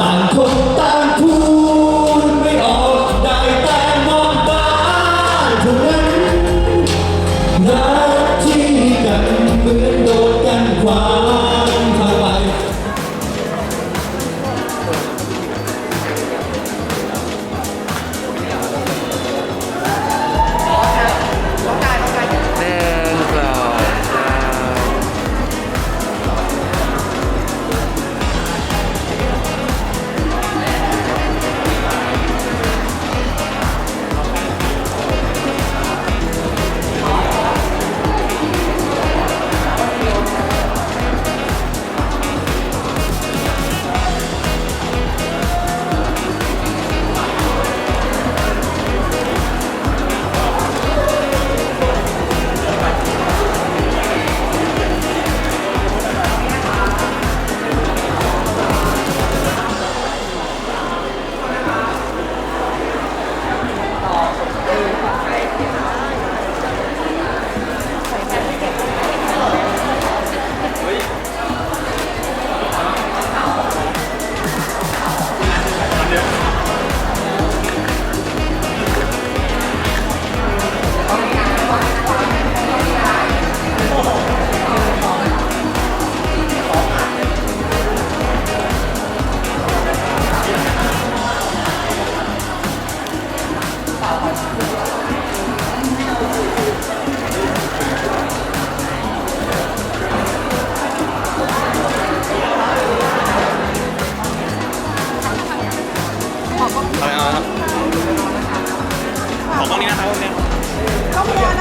ต่างคน Yeah.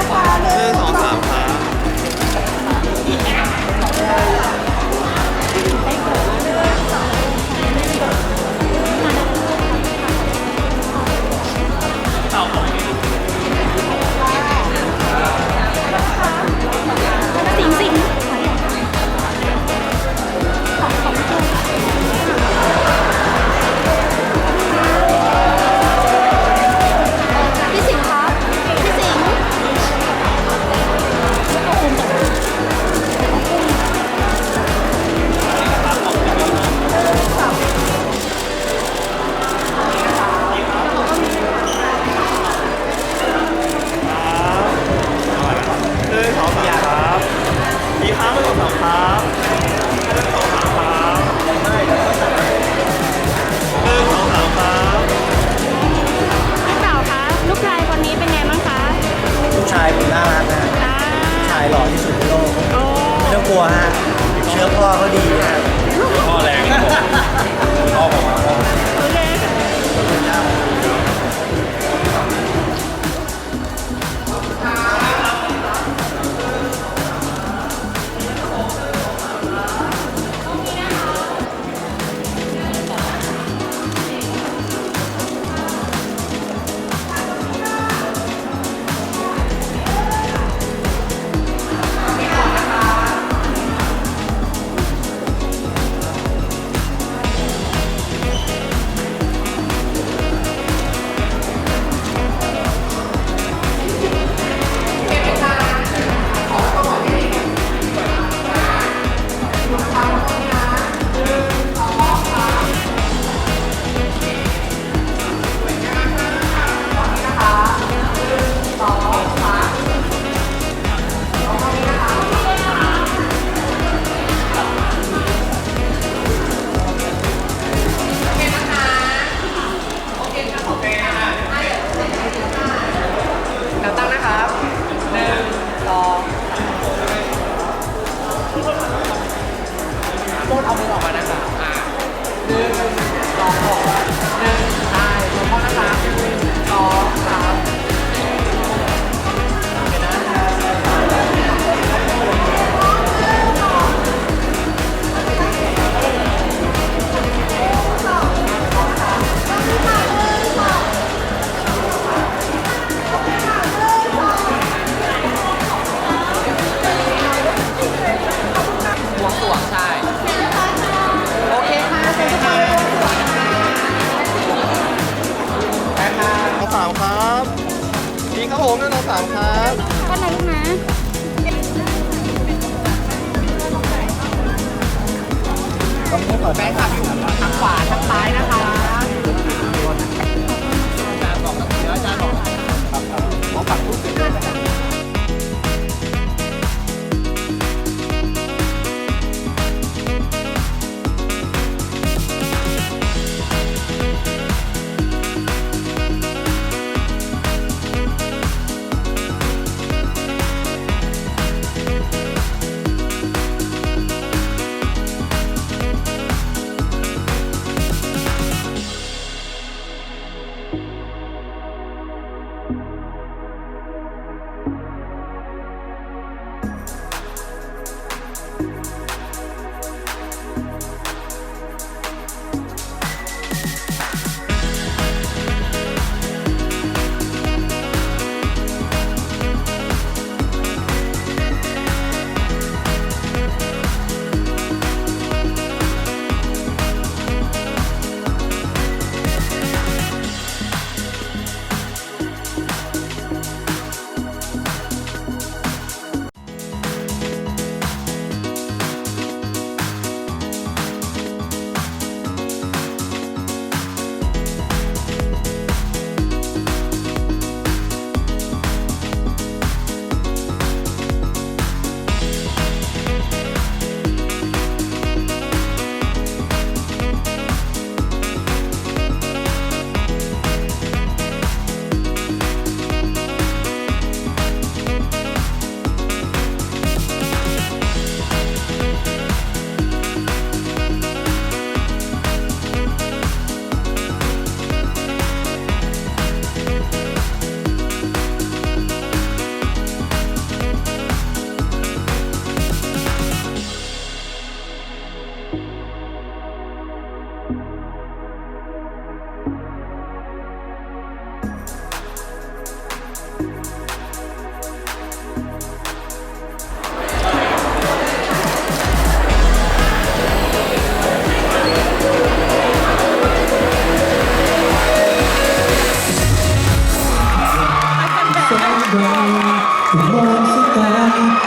มองสักตา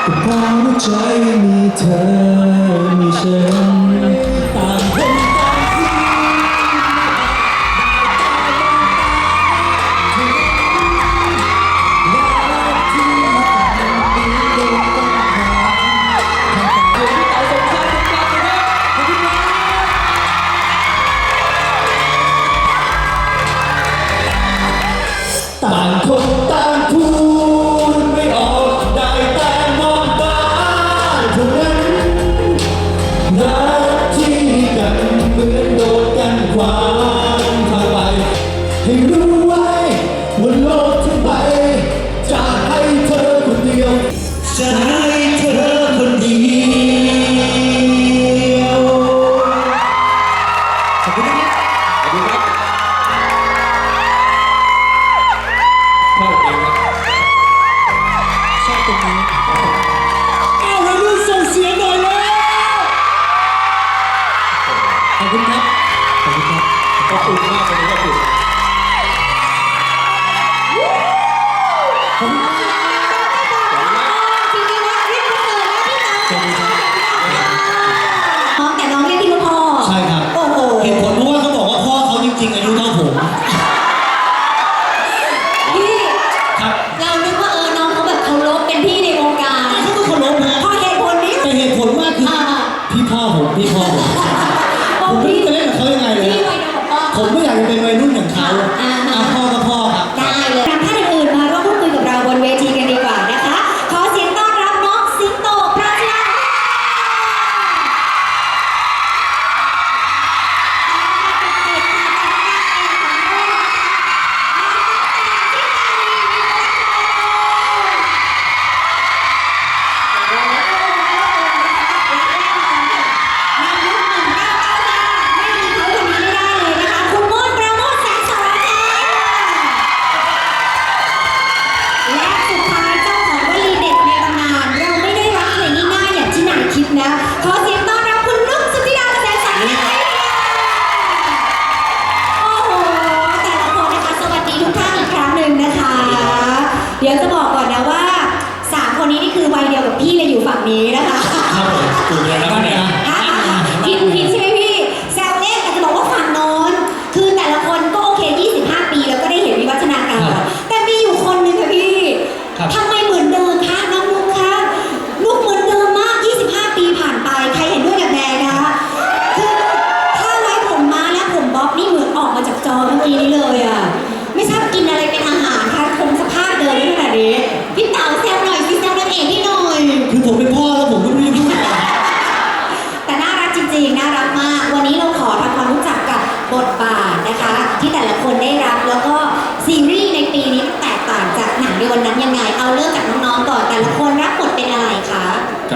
ก็พอรู้ใจ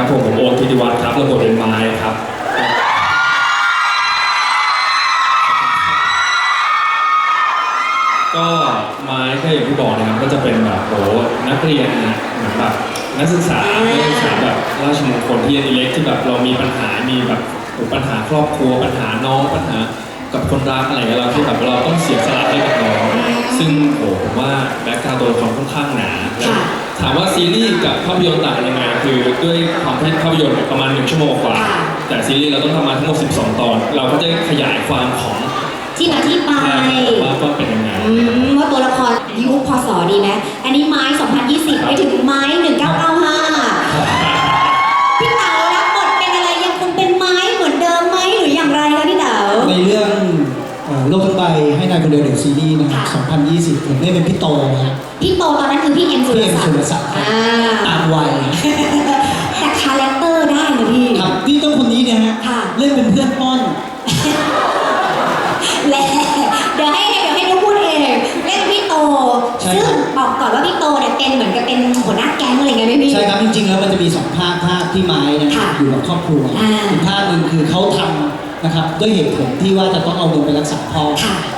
ครับผมผมโอ๊ตธิติวัฒน์ครับระบบเป็นไม้ครับก็ไม้แค่อย่างที่บอกนะครับก็จะเป็นแบบโหนักเรียนนะเหมืแบบนักศึกษานักศึกแบบราชมงคลที่เล็กที่แบบเรามีปัญหามีแบบปัญหาครอบครัวปัญหาน้องปัญหา กับคนรักอะไรเงี้ยเราคือแบบเราต้องเสียสละให้กับน้องซึ่งผมว่าแบ็คกราวด์ตัวละครค่อนข้างหนาถามว่าซีรีส์กับภาพยนตร์ต่างยังไงคือด้วยความที่ภาพยนตร์ประมาณหนึ่งชั่วโมงกว่าแต่ซีรีส์เราต้องทำมาทั้งหมด 12 ตอน เราก็จะขยายความของที่มาที่ไป ว่าว่เป็นยังไงว่าตัวละครยุคพศดีไหมอันนี้ไม้สอง จริงๆแล้วมันจะมีสองภาคภาคที่ไม้นะอยู่กับครอบครัวอีกภาคหนึ่งคือเขาทำนะครับด้วยเหตุผลที่ว่าจะต้องเอาเงินไปรักษาพ่อ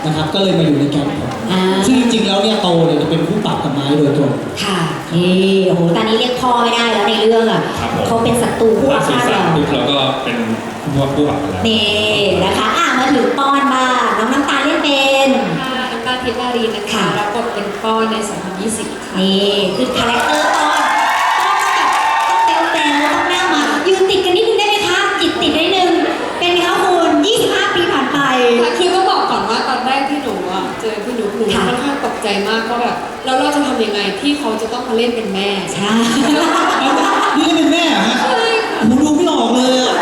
นะครับ ก็เลยมาอยู่ในแก๊งผมอ่า ซึ่งจริงๆแล้วเนี่ยโตเนี่ยจะเป็นผู้ปรับกับไม้โดยตรง ค่ะนี่โอ้โหตอนนี้เรียกพ่อไม่ได้แล้วในเรื่องอะเขาเป็นศัตรูผู้อาฆาแล้วปุ๊บก็เป็นผู้ว่าผู้หลักแล้วนี่นะคะอะมาถึงปอนมางน้องน้ำตาลเล่นเป็นค่ะน้ำตาลเพชรวารีนะคะรับบทเป็นป้อนใน 2020ค่ะนี่คือคาแรคเตอร์ปอ มากก็แบบแล้วเราจะทำยังไงที่เขาจะต้องมาเล่นเป็นแม่ใช่นี่ก็เป็นแม่เหรอฮะผมดูไม่ออกเลยอะ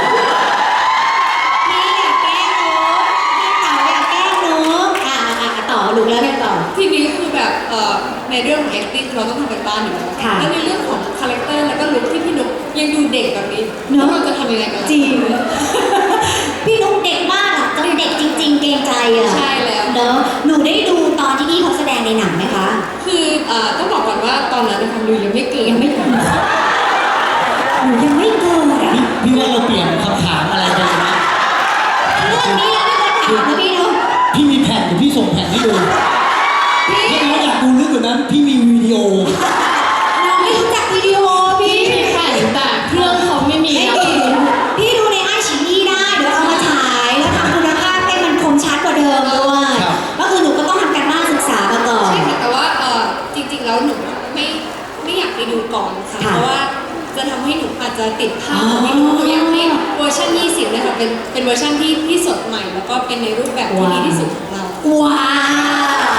พี่อยากแกล้งนกพี่เต๋าอยากแกล้งนกอะอะอะต่อลูกแล้วกันต่อทีนี้คือแบบเอ่อในเรื่องของ acting เราต้องทำกันบ้านอยู่แล้วค่ะแล้วในเรื่องของคาแรคเตอร์แล้วก็ลุคที่พี่นุ๊กยังดูเด็กแบบนี้เนอะเราจะทำยังไงกันล่ะจริงพี่นุ๊กเด็กมากอะจนเด็กจริง ๆ เกรงใจอะใช่แล้วเนอะหนูได้ดู ดงในหนังไหมคะ คือเอ่อต้องบอกก่อนว่าตอนนั้นนะคะดูยังไม่เกิดยังไม่เกิดหนูยังไม่เกิดอะพี่พี่ว่าเราเปลี่ยนคำถามอะไรไปนะเรื่องนี้เราไม่เคยถามนะพี่เนาะพี่มีแผ่นเดี๋ยวพี่ส่งแผ่นให้ดูพี่ถ้าน้องอยากดูลึกกว่านั้นพี่มีวิดีโอ จจะติดภาพอ๋อไม่รู้หนูอยากให้เวอร์ชัน20นะคะเป็นเป็นเวอร์ชันที่ที่สดใหม่ แล้วก็เป็นในรูปแบบที่ดีที่สุดของเรา ว้าว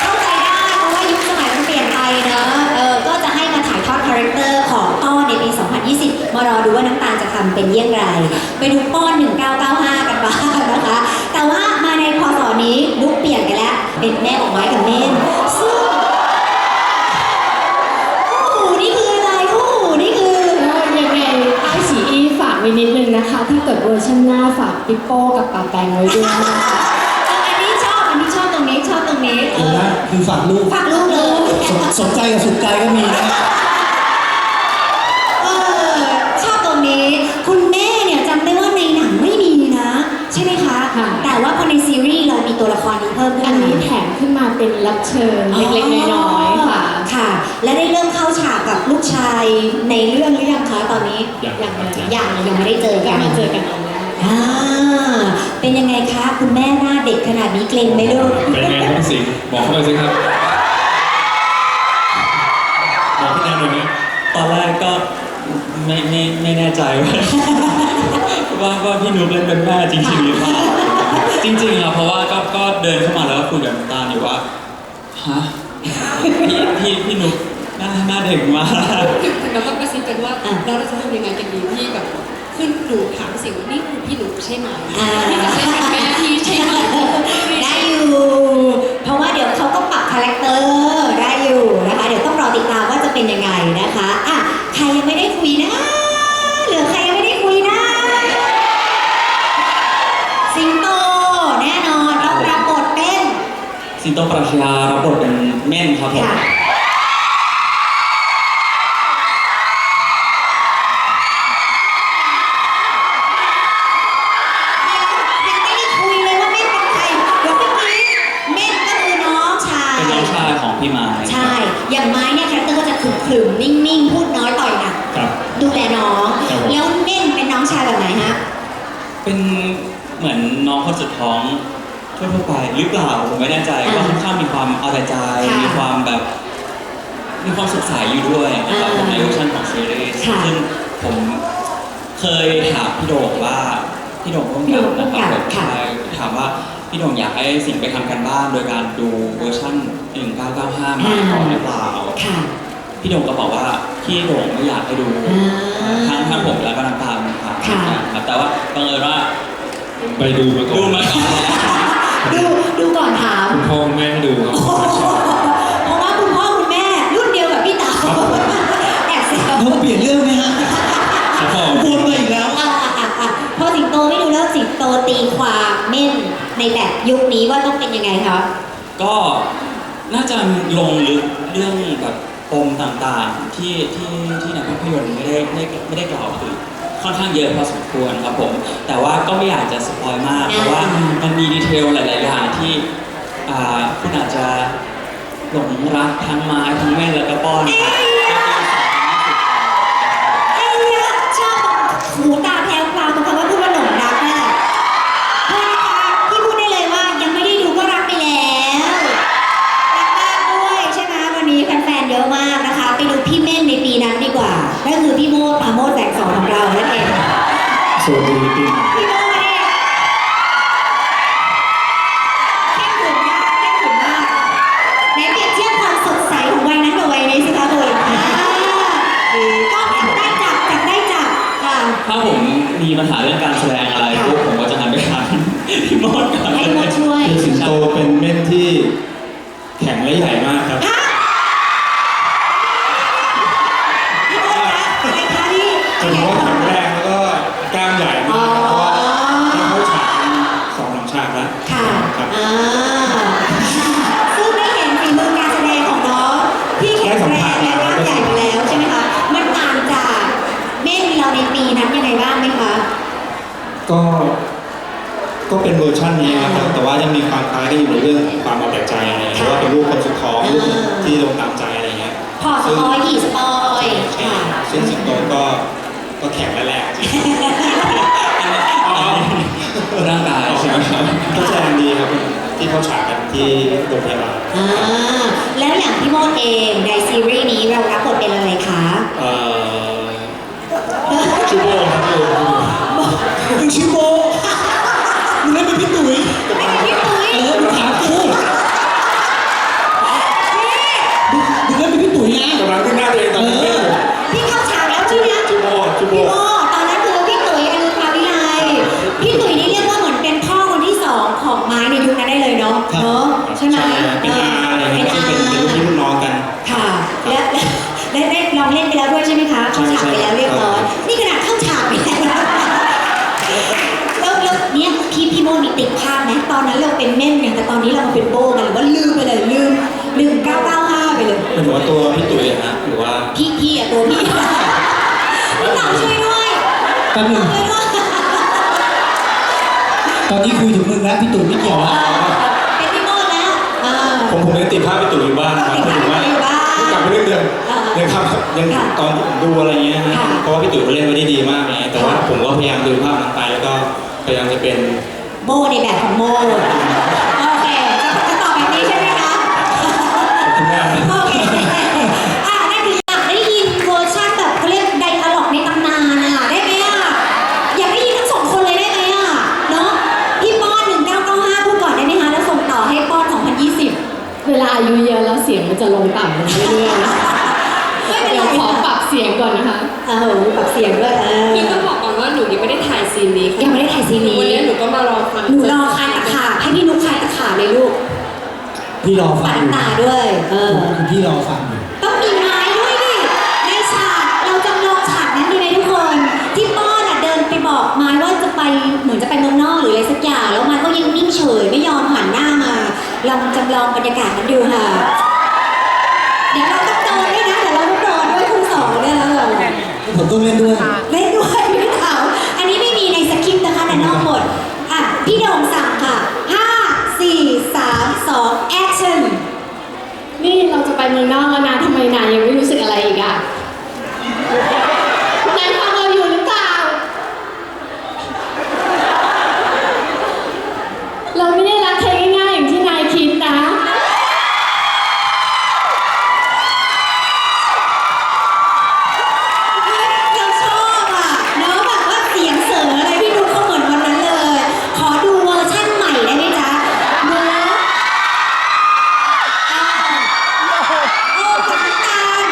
เข้าใจได้เพราะว่ายุคสมัยมันเปลี่ยนไปเนอะเออก็จะให้มาถ่ายทอดคาแรคเตอร์ของป้อนในปี 2020 มารอดูว่าน้ำตาลจะทำเป็นเยี่ยงไร ไปดูป้อน 1995 ถ้าเกิดเวอร์ชันหน้าฝากปิปโป้กับปาแปงไว้ด้วยนะคะเอออันนี้ชอบอันนี้ชอบตรงนี้ชอบตรงนี้เอเดี๋ยวอนะคือฝากลูกฝากลูกเลย สนสนใจกับสุดใจก็มีนะ เออชอบตรงนี้ คุณแม่เนี่ยจำได้ว่าในหนังไม่มีนะ ใช่ไหมคะ ค่ะ แต่ว่าพอในซีรีส์เรามีตัวละครนี้เพิ่มขึ้นอันมานี้แถมขึ้นมาเป็นรับเชิญเล็กๆน้อยๆค่ะ ค่ะ และได้เริ่มเข้าฉากกับลูกชายในเรื่องหรือยังคะตอนนี้อย่างอย่างเลยยังยังไม่ได้เจอก็กัน มาเจอกันตรงนี้ อ่าเป็นยังไงคะคุณแม่หน้าเด็กขนาดนี้เกรงไหมลูกเป็นไงครับพี่สิงห์บอกเข้าไปสิครับบอกพี่แนนหน่อยไหมตอนแรกก็ไม่ไม่ไม่แน่ใจว่าว่าว่าพี่นุ๊กเล่นเป็นแม่จริงๆหรือเปล่าจริงๆอะเพราะว่าก็ก็เดินเข้ามาแล้วก็คุยกับน้ำตาลอยู่ว่าฮะพี่พี่พี่นุ๊กหน้าหน้าเด็กมากถึงเราก็กระซิบกันว่าอะเราจะทำยังไงกันดีที่แบบ ขึ้นหนูถามสิ่งว่านี่คือพี่หนูใช่ไหมอ่าพี่จะเป็นแม่พี่ใช่ไหมได้อยู่ เพราะว่าเดี๋ยวเขาก็ปรับคาแรคเตอร์ได้อยู่นะคะ เดี๋ยวต้องรอติดตามว่าจะเป็นยังไงนะคะอะใครยังไม่ได้คุยนะเหลือใครยังไม่ได้คุยนะ สิงโตแน่นอนต้องรับบทเป็น สิงโตปรัชญารับบทเป็นเม่นครับผมค่ะ สุดท้องทั่วๆไปหรือเปล่าผมไม่แน่ใจอ่าก็ค่อนข้างมีความเอาแต่ใจค่ะมีความแบบมีความสดใสอยู่ด้วยนะครับอ่าผมในเวอร์ชันของซีรีส์ค่ะซึ่งผมเคยถามพี่โด่งว่าพี่โด่งต้องพี่โด่งนะครับร่วมกับผมค่ะใช่ถามว่าพี่โด่งอยากให้สิ่งไปทำกันบ้าน โดยการดูเวอร์ชัน1995มาก่อนหรือเปล่าค่ะพี่โด่งก็บอกว่าพี่โด่งไม่อยากให้ดูอ่าทั้งทั้งผมแล้วก็น้ำตาลนะครับค่ะครับแต่ว่าบังเอิญว่าผม ไปดูมาก่อนดูมาก่อนแล้วดูดูก่อนถามคุณพ่อคุณแม่ให้ดูครับผมชอบเพราะว่าคุณพ่อคุณแม่รุ่นเดียวกับพี่เต๋าแอบเซลเราเปลี่ยนเรื่องไหมฮะครับผมวนมาอีกแล้วอะอะอะอะพอสิงโตไม่ดูแล้วสิงโตตีความเม่นในแบบยุคนี้ว่าต้องเป็นยังไงคะก็น่าจะลงลึกเรื่องแบบปมต่างๆ ที่ที่ที่ในภาพยนตร์ไม่ได้ไม่ไม่ได้กล่าวถึง ค่อนข้างเยอะพอสมควรครับผม แต่ว่าก็ไม่อยากจะสปอยมาก เพราะว่ามันมีดีเทลหลาย ๆ อย่างที่อ่าคุณอาจจะหลงรักทั้งไม้ทั้งแม่แล้วก็ป้อนครับไอ้เนี่ยชอบหูตาแพรวพราวตรงคำว่าพูดว่าหลงรักนั่นแหละโทษนะคะพี่พูดได้เลยว่ายังไม่ได้ดูก็รักไปแล้วรักมากด้วยใช่ไหมวันนี้แฟนๆเยอะมากนะคะ ไปดูพี่เม่นในปีนั้นดีกว่านั่นคือพี่โมดพาโมดแส สวัสดี เงี้ยพอสปอยกี่สปอยใช่ค่ะซึ่งสิงโตก็ก็แข็งและแรงจริงร่างกายใช่ไหมครับก็แสดงดีครับที่เข้าฉากกันที่โรงพยาบาลอ่าแล้วอย่างพี่โมดเองในซีรีส์นี้เรารับบทเป็นอะไรคะเอ่อชูโบครับชูโบมึงชิโบมึงเล่นเป็นพี่ตุ๋ยไม่เป็นพี่ตุ้ยเออมึงถามกู เป็นพี่ตุ๋ยนะกำลังขึ้นหน้าตัวเองตอนนี้ไม่ถูกพี่เข้าฉากแล้วใช่ไหมชูโบชูโบพี่โมตอนนั้นคือพี่ตุ๋ยอนุภาวิไลพี่ตุ๋ยนี่เรียกว่าเหมือนเป็นพ่อคนที่สองของไม้ในยุคนั้นได้เลยเนาะเนาะใช่ไหมเป็นอาอะไรอย่างเงี้ยซึ่งเป็นเป็นลูกพี่ลูกน้องกันค่ะและและได้ได้ลองเล่นไปแล้วด้วยใช่ไหมคะเข้าฉากไปแล้วเรียบร้อยนี่ขนาดเข้าฉากไปแล้วนะแล้วแล้วเนี่ยพี่พี่โมมีติดภาพไหมตอนนั้นเราเป็นเม่นกันแต่ตอนนี้เรามาเป็นโบกันหรือว่าลืมไปเลยลืมลืม995ไป เลยเป็นหัวตัวพี่ตุ๋ยอะฮะหรือว่าพี่พี่อะตัวพี่พี่เต๋าช่วยด้วยแป๊บหนึงช่วยด้วยตอนนี้คุยถึงมึงแล้วพี่ตุ๋ยไม่เกี่ยวแล้วเป็นพี่โมดแล้วอ่าผมผมยังติดภาพพี่ตุ๋ยอยู่บ้างครับติดถึงภาว่าพอยู่บ้างกลับไปเรื่องเดิมอ่ายัยังทำยังค่ะตอนที่ผมดูอะไรเงี้ยฮะค่ะเพราะว่าพี่ตุ๋ยเขาเล่นไว้ได้ดีมากไงแต่ว่าค่ะ ผมก็พยายามดูภาพนั้นไปแล้วก็พยายามจะเป็นโมในแบบของโมโอเคจะจะตอบแบบนี้ใช่ไหมคะ คุณแม่ โอเค เรื่อยๆนะไม่เป็นเดี๋ยวไรขอปรับเสียงก่อนนะคะเออปรับเสียงด้วยเออนี่ต้องบอกก่อนว่าหนูยังไม่ได้ถ่ายซีนนี้ค่ะยังไม่ได้ถ่ายซีนนี้วันนี้หนูก็มารอฟังหนูรอคลายตะขาบให้พี่นุ๊กคลายตะขาบเลยลูกพี่รอฟัปังดอยู่ตาด้วย เออ คือพี่รอฟังอยู่ต้องมีไม้ด้วยดิในฉากเราจำลองฉากนั้นดีไหมทุกคน ที่ป้อนอะเดินไปบอกไม้ว่าจะไปเหมือนจะไปเมืองนอกหรืออะไรสักอย่างแล้วไม้ก็ยังนิ่งเฉยไม่ยอมหันหน้ามาลองจำลองบรรยากาศนั้นดูค่ะ ผมต้องเล่นด้วยเล่นด้วยพี่เต๋าอันนี้ไม่มีในสคริปต์นะคะแต่นอกบทอะพี่โด่งสั่งค่ะ5 4 3 2 action นี่เราจะไปเมืองนอกแล้วนะทำไมนายยังไม่รู้สึกอะไรอีกอะนายฟังเราอยู่หรือเปล่า เราไม่ได้รักใครง่ายๆอย่างที่นายคิดนะ เราชอบอะเนอะแบบว่าเสียงเสริงอะไรพี่นุ๊กเขาเหมือนวันนั้นเลย ขอดูเวอร์ชั่นใหม่ได้ไหมจ๊ะเนอะอ่าโอ้ขอบคุณการ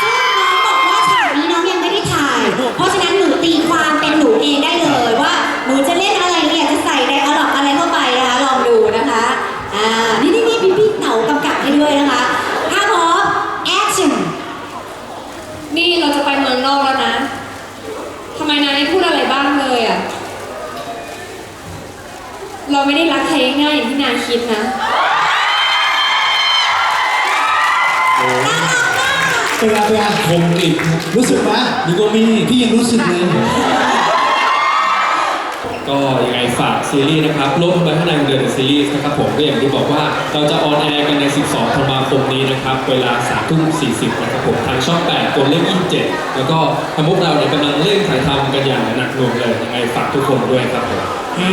ซึ่งน้องบอกว่าฉากนี้น้องยังไม่ได้ถ่าย เพราะฉะนั้นหนูตีความเป็นหนูเองได้เลยว่าหนูจะเล่นอะไรเนี่ยจะใส่ไดอะล็อกอะไรเข้าไปนะคะลองดูนะคะ อ่า นี่นี่นี่พี่พี่เต๋ากำกับให้ด้วยนะคะถ้าพร้อม action นี่เราจะไปเมืองนอกแล้วนะทำไมนายไม่พูดอะไรบ้างเลยอะ เราไม่ได้รักใครง่ายๆอย่างที่นายคิดนะ เป็นไงเป็นไงคมกริบรู้สึกไหมนี่ก็มีพี่ยังรู้สึกเลย ก็ยังไงฝากซีรีส์นะครับโลกทุกใบข้างในของเดือนซีรีส์นะครับผมก็อย่างที่บอกว่าเราจะออนแอร์กันใน 12ธันวาคมนี้นะครับ เวลา3ทุ่ม40 นะครับผมทางช่อง 8กดเลข27 แล้วก็ทางพวกเราเนี่ยกำลังเร่งถ่ายทำกันอย่างหนักหน่วงเลยยังไงฝากทุกคนด้วยครับผมอ่า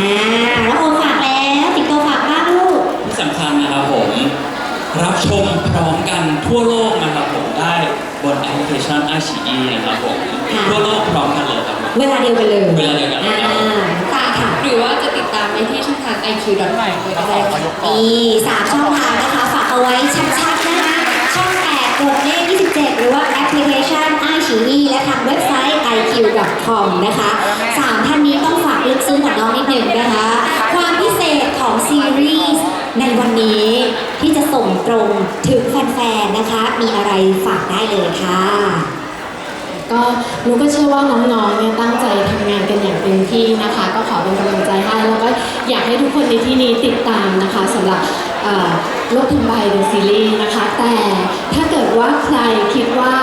แล้วโอฝากแล้วติดตัวฝากบ้างลูกที่สำคัญนะครับผม รับชมพร้อมกันทั่วโลกนะครับผมได้บนแอปพลิเคชัน i อ e นะครับผมค่ะทั่วโลกพร้อมกันเลยครับผม เวลาเดียวกันเลยเวลาเดียวกันอ่าครับตาค่ะ หรือว่าจะติดตามได้ที่ช่องทาง iq.com เลยก็ได้ค่ะนี่สามช่องทางนะคะ ฝากเอาไว้ชัดๆนะคะ ช่อง 8 กดเลข 27 หรือว่าแอปพลิเคชัน i อ e และทางเว็บไซต์ iq.com นะคะสามท่านนี้ต้องฝากลึก ตรงถึงแฟนๆนะคะ มีอะไรฝากได้เลยค่ะ ก็หนูก็เชื่อว่าน้องๆเนี่ยตั้งใจทำงานกันอย่างเต็มที่นะคะ ก็ขอเป็นกำลังใจให้แล้วก็อยากให้ทุกคนในที่นี้ติดตามนะคะสำหรับเอ่อโลกทั้งใบเดอะซีรีส์นะคะ แต่ถ้าเกิดว่าใครคิดว่า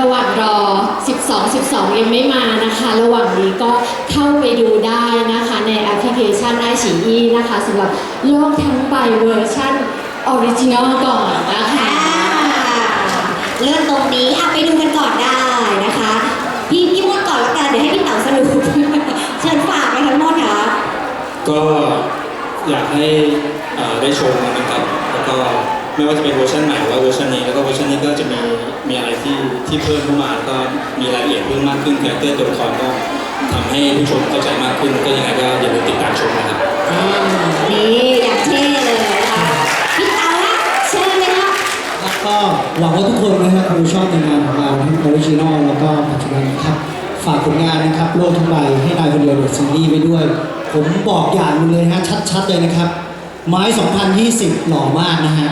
ระหว่างรอ 12 12 ยังไม่มานะคะ ระหว่างนี้ก็เข้าไปดูได้นะคะ ในแอปพลิเคชันไอฉีอีนะคะสำหรับโลกทั้งใบเวอร์ชัน ออริจินอลก่อนนะคะเลื่อนตรงนี้อะไปดูกันก่อนได้นะคะ พี่พี่มดก่อนแล้วกันเดี๋ยวให้พี่เต๋าสรุป เชิญฝากนะคะพี่มดค่ะก็อยากให้เอ่อได้ชมกันนะครับ แล้วก็ไม่ว่าจะเป็นเวอร์ชันใหม่หรือว่าเวอร์ชันนี้ แล้วก็เวอร์ชันนี้ก็จะมีมีอะไรที่ที่เพิ่มเข้ามาแล้วก็มีรายละเอียดเพิ่มมากขึ้นคาแรคเตอร์ตัวละครก็ทำให้ผู้ชมเข้าใจมากขึ้นก็ยังไงก็อย่าลืมติดตามชมนะครับอ่านี่อย่างเท่เลยนะคะพี่เต๋าฮะเชิญเลยค่ะ แล้ว ก็หวังว่าทุกคนนะครับคงชอบในงานของเราทั้งออริจินอลแล้วก็ปัจจุบันนะครับฝากผลงานนะครับโลกทั้งใบให้นายคนเดียวเดอะซีรีส์ไปด้วย ผมบอกอย่างนึงเลยนะฮะชัดๆเลยนะครับ ไม้ 2020 หล่อมากนะฮะ